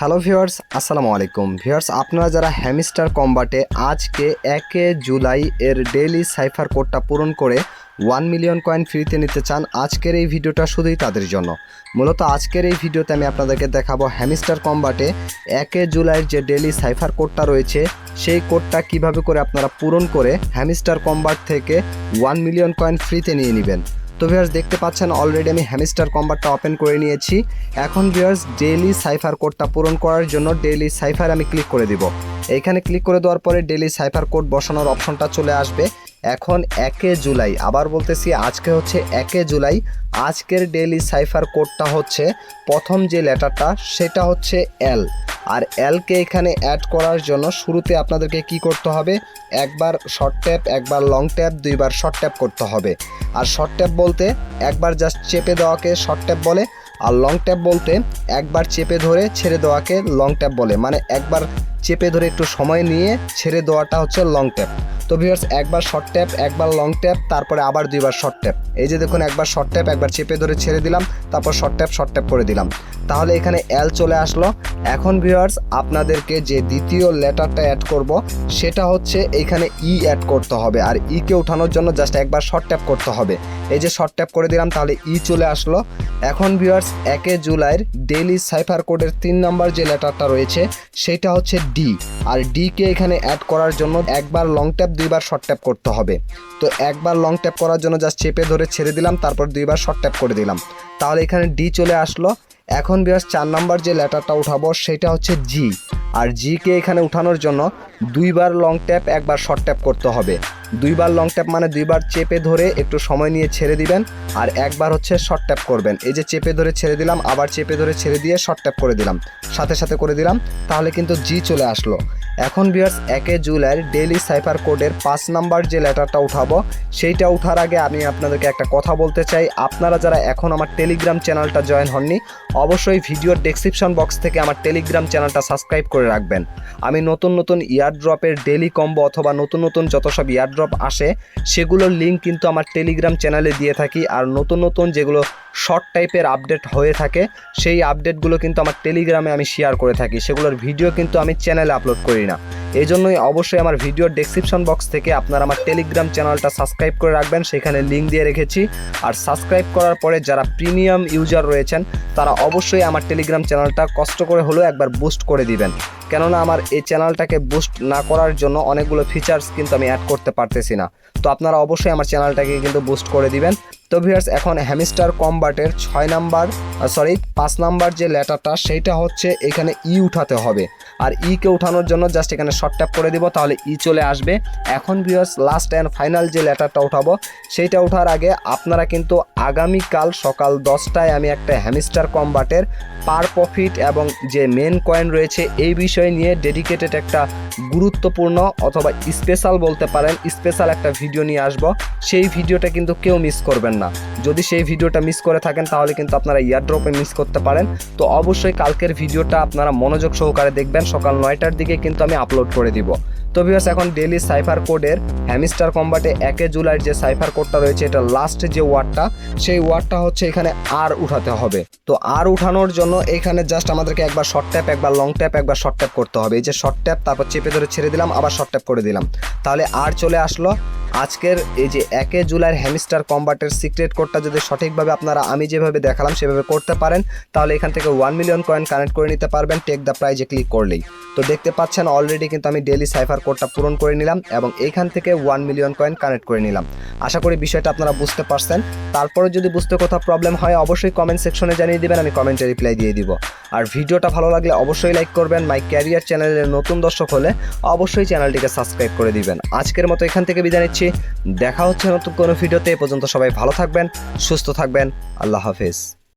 Hello viewers, আসসালামু আলাইকুম। Viewers, আপনারা যারা হ্যামিস্টার কম্বাটে আজকে একে জুলাই এর ডেইলি সাইফার কোডটা পূরণ করে ওয়ান মিলিয়ন কয়েন ফ্রিতে নিতে চান, আজকের এই ভিডিওটা শুধুই তাদের জন্য। মূলত আজকের এই ভিডিওতে আমি আপনাদেরকে দেখাবো হ্যামিস্টার কম্বাটে একে জুলাইয়ের যে ডেইলি সাইফার কোডটা রয়েছে, সেই কোডটা কীভাবে করে আপনারা পূরণ করে হ্যামিস্টার কম্বাট থেকে ওয়ান মিলিয়ন কয়েন ফ্রিতে নিয়ে নেবেন। তো ভিউয়ার্স দেখতে পাচ্ছেন অলরেডি আমি হ্যামিস্টার কম্বারটা ওপেন করে নিয়েছি। এখন ভিউয়ার্স ডেইলি সাইফার কোডটা পূরণ করার জন্য ডেইলি সাইফার আমি ক্লিক করে দিব। এইখানে ক্লিক করে দেওয়ার পরে ডেইলি সাইফার কোড বসানোর অপশনটা চলে আসবে। এখন একে জুলাই। আবার বলতেছি আজকে হচ্ছে একে জুলাই। আজকের ডেইলি সাইফার কোডটা হচ্ছে প্রথম যে লেটারটা, সেটা হচ্ছে এল আর এলকে এখানে অ্যাড করার জন্য শুরুতে আপনাদেরকে কি করতে হবে? একবার শর্ট ট্যাপ একবার লং ট্যাপ দুইবার শর্ট ট্যাপ করতে হবে। আর শর্ট ট্যাপ বলতে একবার জাস্ট চেপে দেওয়াকে শর্ট ট্যাপ বলে, আর লং ট্যাপ বলতে একবার চেপে ধরে ছেড়ে দেওয়াকে লং ট্যাপ বলে। মানে একবার চেপে ধরে একটু সময় নিয়ে ছেড়ে দেওয়াটা হচ্ছে লং ট্যাপ তো ভিউয়ার্স একবার শর্ট ট্যাপ একবার লং ট্যাপ তারপরে আবার দুইবার শর্ট ট্যাপ এই যে দেখুন, একবার শর্ট ট্যাপ একবার চেপে ধরে ছেড়ে দিলাম, তারপর শর্ট ট্যাপ শর্ট ট্যাপ করে দিলাম। তাহলে এখানে এল চলে আসলো। এখন ভিউয়ার্স আপনাদেরকে যে দ্বিতীয় লেটারটা অ্যাড করব, সেটা হচ্ছে এইখানে ই অ্যাড করতে হবে। আর ই কে ওঠানোর জন্য জাস্ট একবার শর্ট ট্যাপ করতে হবে। এই যে শর্ট ট্যাপ করে দিলাম, তাহলে ই চলে আসলো। এখন ভিউয়ার্স একে জুলাইয়ের ডেইলি সাইফার কোডের তিন নম্বর যে লেটারটা রয়েছে, সেটা হচ্ছে ডি আর ডিকে এখানে অ্যাড করার জন্য একবার লং ট্যাপ দুইবার শর্ট ট্যাপ করতে হবে। তো একবার লং ট্যাপ করার জন্য জাস্ট চেপে ধরে ছেড়ে দিলাম, তারপর দুইবার শর্ট ট্যাপ করে দিলাম। তাহলে এখানে ডি চলে আসলো। এখন বিয়াস চার নাম্বার যে লেটারটা উঠাবো, সেটা হচ্ছে জি আর জিকে এখানে উঠানোর জন্য দুইবার লং ট্যাপ একবার শর্ট ট্যাপ করতে হবে। দুইবার লং ট্যাপ মানে দুইবার চেপে ধরে একটু সময় নিয়ে ছেড়ে দিবেন আর একবার হচ্ছে শর্ট ট্যাপ করবেন। এই যে চেপে ধরে ছেড়ে দিলাম, আবার চেপে ধরে ছেড়ে দিয়ে শর্ট ট্যাপ করে দিলাম। সাথে সাথে করে দিলাম, তাহলে কিন্তু জি চলে আসলো। এখন বিয়ার্স একে জুলাইয়ের ডেইলি সাইফার কোডের পাঁচ নাম্বার যে লেটারটা উঠাবো, সেইটা উঠার আগে আমি আপনাদেরকে একটা কথা বলতে চাই। আপনারা যারা এখন আমার টেলিগ্রাম চ্যানেলটা জয়েন হননি, অবশ্যই ভিডিওর ডেসক্রিপশন বক্স থেকে আমার টেলিগ্রাম চ্যানেলটা সাবস্ক্রাইব করে রাখবেন। আমি নতুন নতুন ইয়ারড্রপের ডেলি কম্বো অথবা নতুন নতুন যত সব ইয়ারড্রপ আসে, সেগুলোর লিঙ্ক কিন্তু আমার টেলিগ্রাম চ্যানেলে দিয়ে থাকি। আর নতুন নতুন যেগুলো শর্ট টাইপের আপডেট হয়ে থাকে, সেই আপডেটগুলো কিন্তু আমার টেলিগ্রামে আমি শেয়ার করে থাকি। সেগুলোর ভিডিও কিন্তু আমি চ্যানেলে আপলোড করি না। এই জন্যই অবশ্যই আমার ভিডিওর ডেসক্রিপশন বক্স থেকে আপনারা আমার টেলিগ্রাম চ্যানেলটা সাবস্ক্রাইব করে রাখবেন, সেখানে লিঙ্ক দিয়ে রেখেছি। আর সাবস্ক্রাইব করার পরে যারা প্রিমিয়াম ইউজার রয়েছেন, তারা অবশ্যই আমার টেলিগ্রাম চ্যানেলটা কষ্ট করে হলেও একবার বুস্ট করে দিবেন। কেননা আমার এই চ্যানেলটাকে বুস্ট না করার জন্য অনেকগুলো ফিচার্স কিন্তু আমি অ্যাড করতে পারতেছি না। তো আপনারা অবশ্যই আমার চ্যানেলটাকে কিন্তু বুস্ট করে দিবেন। তো ভিউয়ার্স এখন হ্যামিস্টার কম্বাটের ছয় নাম্বার সরি পাঁচ নাম্বার যে লেটারটা সেইটা হচ্ছে এখানে ই উঠাতে হবে। আর ই কে উঠানোর জন্য জাস্ট এখানে শর্ট ট্যাপ করে দিব, তাহলে ই চলে আসবে। এখন ভিউয়ার্স লাস্ট অ্যান্ড ফাইনাল যে লেটারটা উঠাবো, সেইটা ওঠার আগে আপনারা কিন্তু আগামীকাল সকাল দশটায় আমি একটা হ্যামিস্টার কম্বাটের পার প্রফিট এবং যে মেন কয়েন রয়েছে, এই বিষয় নিয়ে ডেডিকেটেড একটা গুরুত্বপূর্ণ অথবা স্পেশাল বলতে পারেন স্পেশাল একটা ভিডিও নিয়ে আসব। সেই ভিডিওটা কিন্তু কেউ মিস করবেন না। যদি সেই ভিডিওটা মিস করে থাকেন, তাহলে কিন্তু আপনারা ইয়ারড্রপে মিস করতে পারেন। তো অবশ্যই কালকের ভিডিওটা আপনারা মনোযোগ সহকারে দেখবেন। সকাল নয়টার দিকে কিন্তু আমি আপলোড করে দিব। তো ভিউয়ার্স এখন ডেলি সাইফার কোডের হ্যামিস্টার কম্বাটে একে জুলাইয়ের যে সাইফার কোডটা রয়েছে, এটা লাস্ট যে ওয়ার্ডটা সেই ওয়ার্ডটা হচ্ছে এখানে আর উঠাতে হবে। তো আর উঠানোর জন্য এখানে জাস্ট আমাদেরকে একবার শর্ট ট্যাপ একবার লং ট্যাপ একবার শর্ট ট্যাপ করতে হবে। এই যে শর্ট ট্যাপ তারপর চেপে ধরে ছেড়ে দিলাম, আবার শর্ট ট্যাপ করে দিলাম। তাহলে আর চলে আসলো। আজকের এই যে একে জুলাইয়ের হ্যামিস্টার কম্বাটের সিক্রেট কোডটা যদি সঠিকভাবে আপনারা আমি যেভাবে দেখালাম, সেভাবে করতে পারেন, তাহলে এখান থেকে ওয়ান মিলিয়ন কয়েন কানেক্ট করে নিতে পারবেন টেক দ্য প্রাইজে ক্লিক করলেই। তো দেখতে পাচ্ছেন অলরেডি কিন্তু আমি ডেলি সাইফার কোডটা পূরণ করে নিলাম এবং এইখান থেকে ওয়ান মিলিয়ন কয়েন কানেক্ট করে নিলাম। আশা করি বিষয়টা আপনারা বুঝতে পারছেন। তারপরে যদি বুঝতে কোথাও প্রবলেম হয়, অবশ্যই কমেন্ট সেকশনে জানিয়ে দেবেন, আমি কমেন্টে রিপ্লাই দিয়ে দিব। আর ভিডিওটা ভালো লাগলে অবশ্যই লাইক করবেন মাই ক্যারিয়ার চ্যানেলের নতুন দর্শক হলে অবশ্যই চ্যানেলটিকে সাবস্ক্রাইব করে দিবেন। আজকের মতো এখান থেকে বিদায় নিচ্ছি। দেখা হচ্ছে নতুন কোনো ভিডিওতে, এ পর্যন্ত সবাই ভালো থাকবেন, সুস্থ থাকবেন, আল্লাহ হাফেজ।